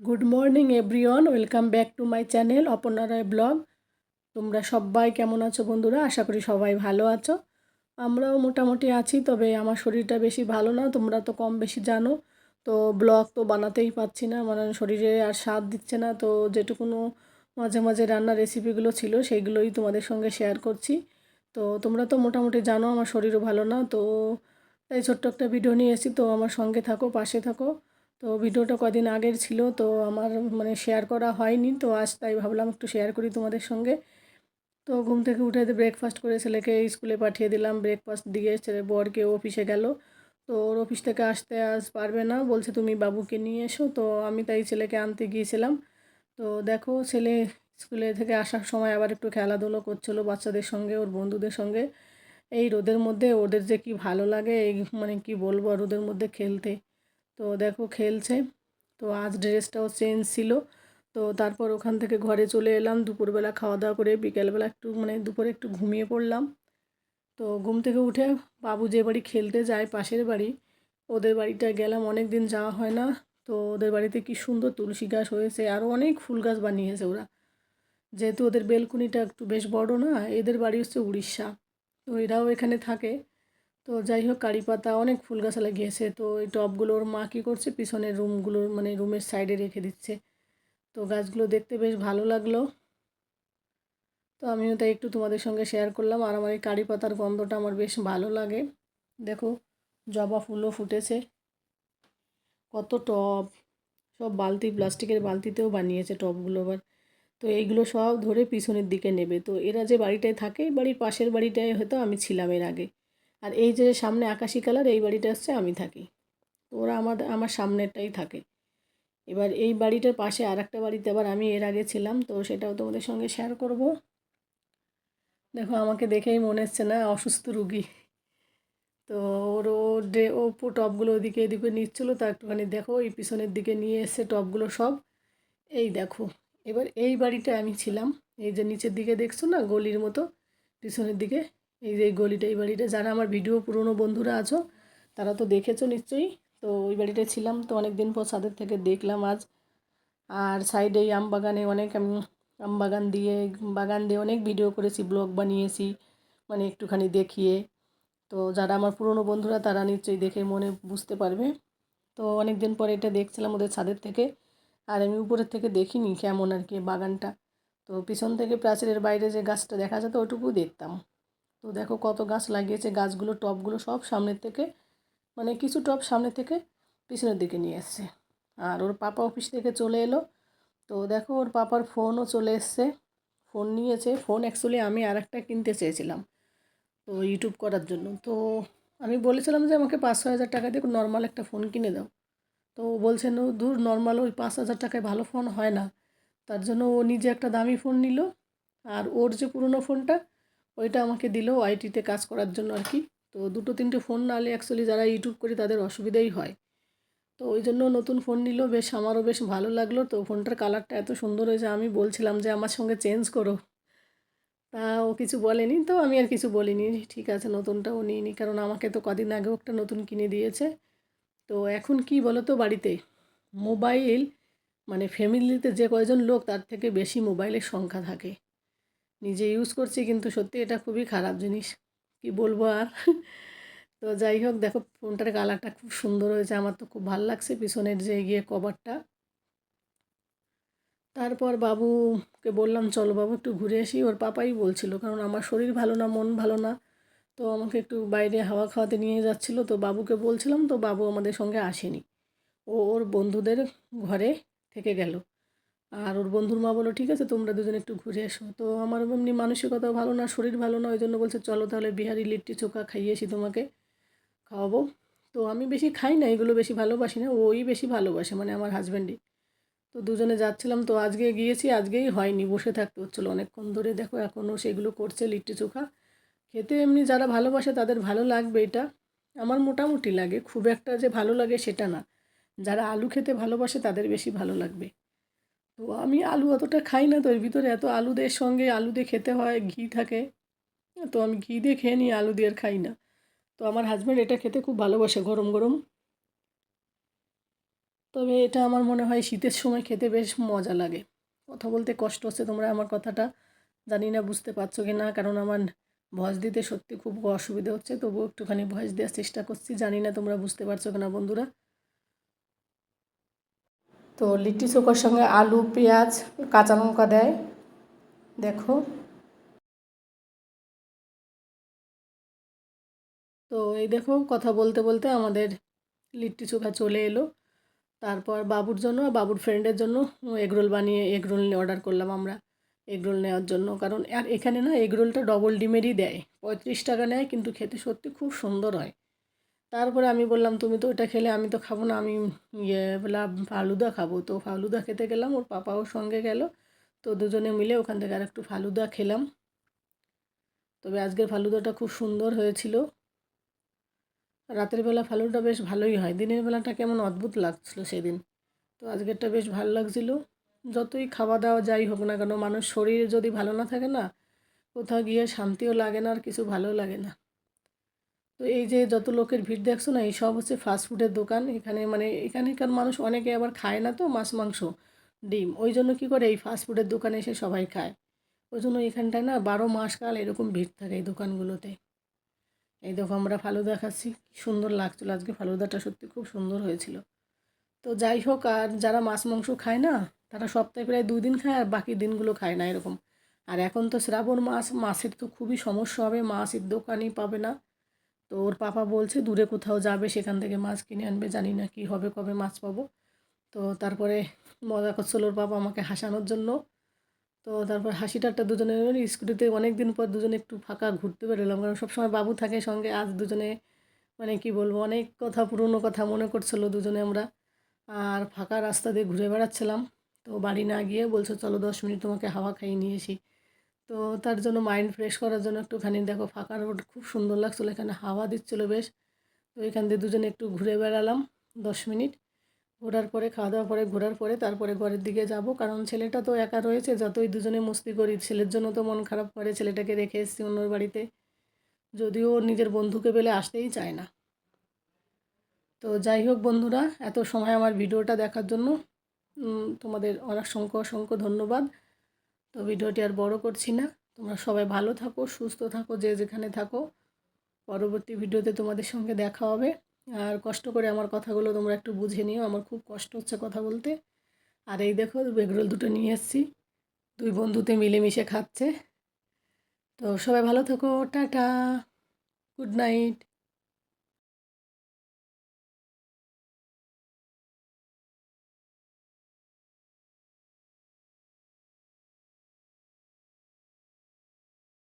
Good morning everyone welcome back to my channel Aparna Roy blog তোমরা সবাই কেমন আছো বন্ধুরা? আশা করি সবাই ভালো আছো। আমরাও মোটামুটি আছি, তবে আমার শরীরটা বেশি ভালো না, তোমরা তো কম বেশি জানো। তো ব্লগ তো বানাতেই পারছি না মানে শরীরে আর স্বাদ দিচ্ছে না। তো যেটুকুনো মাঝে মাঝে রান্নার রেসিপিগুলো ছিল, সেইগুলোই তোমাদের সঙ্গে শেয়ার করছি। তো তোমরা তো মোটামুটি জানো আমার শরীরও ভালো না, তো তাই ছোট্ট একটা ভিডিও নিয়ে এসেছি। তো আমার সঙ্গে থাকো, পাশে থাকো। তো ভিডিওটা কদিন আগের ছিল, তো আমার মানে শেয়ার করা হয়নি, তো আজ তাই ভাবলাম একটু শেয়ার করি তোমাদের সঙ্গে। তো ঘুম থেকে উঠে ব্রেকফাস্ট করে ছেলেকে স্কুলে পাঠিয়ে দিলাম ব্রেকফাস্ট দিয়ে ছেলে বরকে অফিসে গেল। তো ওর অফিস থেকে আসতে আজ পারবে না, বলছে তুমি বাবুকে নিয়ে এসো। তো আমি তাই ছেলেকে আনতে গিয়েছিলাম। তো দেখো ছেলে স্কুলে থেকে আসার সময় আবার একটু খেলাধুলো করছিল বাচ্চাদের সঙ্গে, ওর বন্ধুদের সঙ্গে। এই রোদের মধ্যে ওদের যে কি ভালো লাগে, এই মানে কি বলব রোদের মধ্যে খেলতে। তো দেখো খেলছে, তো আজ ড্রেসটাও চেঞ্জ ছিল। তো তারপর ওখান থেকে ঘরে চলে এলাম, দুপুরবেলা খাওয়া দাওয়া করে বিকেলবেলা একটু মানে দুপুরে একটু ঘুমিয়ে পড়লাম। তো ঘুম থেকে উঠে বাবু যে বাড়ি খেলতে যায়, পাশের বাড়ি, ওদের বাড়িটা গেলাম অনেক দিন যাওয়া হয় না। তো ওদের বাড়িতে কি সুন্দর তুলসী গাছ হয়েছে আরও অনেক ফুল গাছ বানিয়েছে ওরা। যেহেতু ওদের বেলকুনিটা একটু বেশ বড় না, এদের বাড়ি হচ্ছে উড়িষ্যা। তো এরাও এখানে থাকে। তো যাই হোক, কারি পাতা, অনেক ফুল গাছ লাগিয়েছে। তো এই টবগুলোর মা কী করছে? পিছনের রুমগুলোর মানে রুমের সাইডে রেখে দিচ্ছে। তো গাছগুলো দেখতে বেশ ভালো লাগল। তো আমিও তাই একটু তোমাদের সঙ্গে শেয়ার করলাম। আর আমার এই কারি পাতার গন্ধটা আমার বেশ ভালো লাগে। দেখো, জবা ফুলও ফুটেছে। কত টব! সব বালতি, প্লাস্টিকের বালতিতেও বানিয়েছে টবগুলো আবার। তো এইগুলো সব ধরে পিছনের দিকে নেবে। তো এরা যে বাড়িটায় থাকে, বাড়ির পাশের বাড়িটায় হয়তো আমি ছিলাম এর আগে। আর এই যে সামনে আকাশি কালার, এই বাড়িটা হচ্ছে আমি থাকি। তো ওরা আমার আমার সামনেরটাই থাকে। এবার এই বাড়িটার পাশে আর একটা বাড়িতে আবার আমি এর আগে ছিলাম, তো সেটাও তোমাদের সঙ্গে শেয়ার করব। দেখো, আমাকে দেখেই মনে হচ্ছে না অসুস্থ রুগী। তো ওর, ও ডে ও টপগুলো ওদিকে এদিকে নিচ্ছিলো, তা একটুখানি দেখো, এই পিছনের দিকে নিয়ে এসছে টপগুলো সব। এই দেখো এবার এই বাড়িটা আমি ছিলাম। এই যে নিচের দিকে দেখছ না, গলির মতো? পিছনের দিকে। এই যে এই গলিটা, এই বাড়িটা। যারা আমার ভিডিও পুরনো বন্ধুরা আছো, তারা তো দেখেছ নিশ্চয়ই। তো ওই বাড়িটায় ছিলাম। তো অনেক দিন পর ছাদের থেকে দেখলাম আজ। আর সাইডে আম বাগানে অনেক আমি, আম বাগান দিয়ে বাগান দিয়ে অনেক ভিডিও করেছি, ব্লগ বানিয়েছি মানে একটুখানি দেখিয়ে। তো যারা আমার পুরনো বন্ধুরা, তারা নিশ্চয়ই দেখে মনে বুঝতে পারবে। তো অনেক দিন পরে এটা দেখছিলাম ওদের ছাদের থেকে। আর আমি উপরের থেকে দেখিনি কেমন আর কি বাগানটা। তো পিছন থেকে প্রাচীরের বাইরে যে গাছটা দেখা যেত ওটুকু দেখতাম। তো দেখো কত গাছ লাগিয়েছে, গাছগুলো টবগুলো সব সামনের থেকে মানে কিছু টব সামনে থেকে পিছনের দিকে নিয়ে এসছে। আর ওর পাপা অফিস থেকে চলে এলো। তো দেখো ওর পাপার ফোনও চলে এসছে। ফোন নিয়েছে, ফোন অ্যাকচুয়ালি আমি আর একটা কিনতে চেয়েছিলাম, তো ইউটিউব করার জন্য। তো আমি বলেছিলাম যে আমাকে পাঁচ ছয় হাজার টাকা দিয়ে নর্মাল একটা ফোন কিনে দাও। তো বলছেন ও দূর নর্মাল ওই পাঁচ হাজার টাকায় ভালো ফোন হয় না। তার জন্য ও নিজে একটা দামি ফোন নিল আর ওর যে পুরনো ফোনটা ওইটা আমাকে দিল আইটিতে কাজ করার জন্য আর কি। তো দুটো তিনটে ফোন নালে অ্যাকচুয়ালি যারা ইউটিউব করি তাদের অসুবিধাই হয়। তো ওই জন্য নতুন ফোন নিল, বেশ, আমারও বেশ ভালো লাগল। তো ফোনটার কালারটা এত সুন্দর হয়েছে, আমি বলছিলাম যে আমার সঙ্গে চেঞ্জ করো। তা ও কিছু বলেনি, তো আমি আর কিছু বলিনি। ঠিক আছে নতুনটা ও নিইনি, কারণ আমাকে তো কদিন আগেও একটা নতুন কিনে দিয়েছে। তো এখন কি বলো তো বাড়িতে? মোবাইল মানে ফ্যামিলিতে যে কয়জন লোক, তার থেকে বেশি মোবাইলের সংখ্যা থাকে। নিজে ইউজ করছি কিন্তু সত্যি এটা খুবই খারাপ জিনিস। কি বলব আর? তো যাই হোক, দেখো ফোনটার কালারটা খুব সুন্দর হয়েছে। আমার তো খুব ভালো লাগছে পিছনের যে গিয়ে কভারটা তারপর বাবুকে বললাম, চলো বাবু একটু ঘুরে আসি। ওর পাপাই বলছিল, কারণ আমার শরীর ভালো না, মন ভালো না। তো আমাকে একটু বাইরে হাওয়া খাওয়াতে নিয়ে যাচ্ছিল। তো বাবুকে বলছিলাম, তো বাবু আমাদের সঙ্গে আসেনি। ও ওর বন্ধুদের ঘরে থেকে গেল। আর ওর বন্ধুর মা বলো ঠিক আছে, তোমরা দুজন একটু ঘুরে এসো। তো আমার এমনি মানসিকতা ভালো না, শরীর ভালো না, ওই জন্য বলছে, চলো তাহলে বিহারি লিট্টি চোখা খাইয়েছি তোমাকে খাওয়াবো। তো আমি বেশি খাই না, এগুলো বেশি ভালোবাসি না, ওই বেশি ভালোবাসে মানে আমার হাজব্যান্ডই তো দুজনে যাচ্ছিলাম, তো আজকে গিয়েছি, আজকেই হয়নি, বসে থাকতে হচ্ছিল। অনেকক্ষণ ধরে দেখো এখনও সেগুলো করছে লিট্টি চোখা। খেতে এমনি যারা ভালোবাসে তাদের ভালো লাগবে এটা। আমার মোটামুটি লাগে, খুব একটা যে ভালো লাগে সেটা না। যারা আলু খেতে ভালোবাসে তাদের বেশি ভালো লাগবে। তো আমি আলু অতটা খাই না তো, এর ভিতরে এত আলুদের সঙ্গে আলু দিয়ে খেতে হয়, ঘি থাকে। তো আমি ঘি দিয়ে খেয়ে নিই আলু দিয়ে আর খাই না। তো আমার হাজব্যান্ড এটা খেতে খুব ভালোবাসে, গরম গরম। তবে এটা আমার মনে হয় শীতের সময় খেতে বেশ মজা লাগে। কথা বলতে কষ্ট হচ্ছে তোমরা আমার কথাটা। জানি না, বুঝতে পারছ কি না কারণ আমার ভয়েস দিতে সত্যি খুব অসুবিধা হচ্ছে, তবুও একটুখানি ভয়েস দেওয়ার চেষ্টা করছি। জানি না তোমরা বুঝতে পারছ কিনা বন্ধুরা। তো লিট্টি চোখার সঙ্গে আলু, পেঁয়াজ, কাঁচা লঙ্কা দেয়। দেখো। তো এই দেখো, কথা বলতে বলতে আমাদের লিট্টি চোখা চলে এলো। তারপর বাবুর জন্য, বাবুর ফ্রেন্ডের জন্য এগরোল বানিয়ে, এগরোল অর্ডার করলাম আমরা। এগরোল নেওয়ার জন্য। কারণ আর এখানে না এগরোলটা ডবল ডিমেরই দেয়। পঁয়ত্রিশ টাকা নেয়, কিন্তু খেতে সত্যি খুব সুন্দর হয়। তারপরে আমি বললাম, তুমি তো ওটা খেলে আমি তো খাব না, আমি ইয়ে বললাম ফালুদা খাব। তো ফালুদা খেতে গেলাম, ওর পাপাও সঙ্গে গেল। তো দুজনে মিলে ওখান থেকে আর একটু ফালুদা খেলাম। তবে আজকের ফালুদাটা খুব সুন্দর হয়েছিল। রাতের বেলা ফালুদাটা বেশ ভালোই হয়। দিনের বেলাটা কেমন অদ্ভুত লাগছিল সেদিন। তো আজকেরটা বেশ ভালো লাগছিল। যতই খাওয়া দাওয়া যাই হোক না কেন, মানুষ শরীর যদি ভালো না থাকে না, কোথাও গিয়ে শান্তিও লাগে না আর কিছু ভালো লাগে না। তো এই যে যত লোকের ভিড় দেখছ না, এই সব হচ্ছে ফাস্টফুডের দোকান। এখানে মানে এখানকার মানুষ অনেকে আবার খায় না তো, মাছ, মাংস, ডিম। ওই জন্য কী করে এই ফাস্টফুডের দোকানে এসে সবাই খায়। ওই জন্য এখানটায় না বারো মাস কাল এরকম ভিড় থাকে এই দোকানগুলোতে। এই দেখো আমরা ফালুদা খাচ্ছি, কী সুন্দর লাগছিল আজকে। ফালুদাটা সত্যি খুব সুন্দর হয়েছিল। তো যাই হোক, আর যারা মাছ, মাংস খায় না তারা সপ্তাহে প্রায় দুই দিন খায় আর বাকি দিনগুলো খায় না এরকম। আর এখন তো শ্রাবণ মাস মাছের তো খুবই সমস্যা হবে মাছের দোকানই পাবে না। তো ওর পাপা বলছে দূরে কোথাও যাবে, সেখান থেকে মাছ কিনে আনবে, জানি না কী হবে, কবে মাছ পাবো। তো তারপরে মজা করছিল ওর বাবা আমাকে হাসানোর জন্য। তো তারপর হাসি ঠাট্টা দুজনে স্কুটিতে অনেক দিন পর দুজনে একটু ফাঁকা ঘুরতে বেরোলাম, কারণ সবসময় বাবু থাকে সঙ্গে, আজ দুজনে মানে কি বলব, অনেক কথা, পুরনো কথা মনে করছিল দুজনে আমরা। আর ফাঁকা রাস্তা দিয়ে ঘুরে বেড়াচ্ছিলাম। তো বাড়ি না গিয়ে বলছো, চলো দশ মিনিট তোমাকে হাওয়া খাইয়ে নিয়ে এসি তো তার জন্য মাইন্ড ফ্রেশ করার জন্য একটুখানি দেখো ফাঁকা রোড, খুব সুন্দর লাগছিল, এখানে হাওয়া দিচ্ছিল বেশ। তো এখান দিয়ে দুজনে একটু ঘুরে বেড়ালাম দশ মিনিট। ঘোরার পরে খাওয়া দাওয়া পরে, ঘোরার পরে তারপরে ঘরের দিকে যাব। কারণ ছেলেটা তো একা রয়েছে, যতই দুজনে মস্তি করি, ছেলের জন্য তো মন খারাপ করে, ছেলেটাকে রেখে এসেছি অন্যর বাড়িতে। যদিও নিজের বন্ধুকে পেলে আসতেই চায় না। তো যাই হোক বন্ধুরা, এত সময় আমার ভিডিওটা দেখার জন্য তোমাদের অসংখ্য অসংখ্য ধন্যবাদ। তো ভিডিওটি আর বড় করছি না। তোমরা সবাই ভালো থাকো, সুস্থ থাকো, যে যেখানে থাকো। পরবর্তী ভিডিওতে তোমাদের সঙ্গে দেখা হবে। আর কষ্ট করে আমার কথাগুলো তোমরা একটু বুঝে নিও। আমার খুব কষ্ট হচ্ছে কথা বলতে। আর এই দেখো বেগরোল দুটো নিয়ে এসেছি। দুই বন্ধুতে মিলেমিশে খাচ্ছে। তো সবাই ভালো থাকো। টাটা। Good night.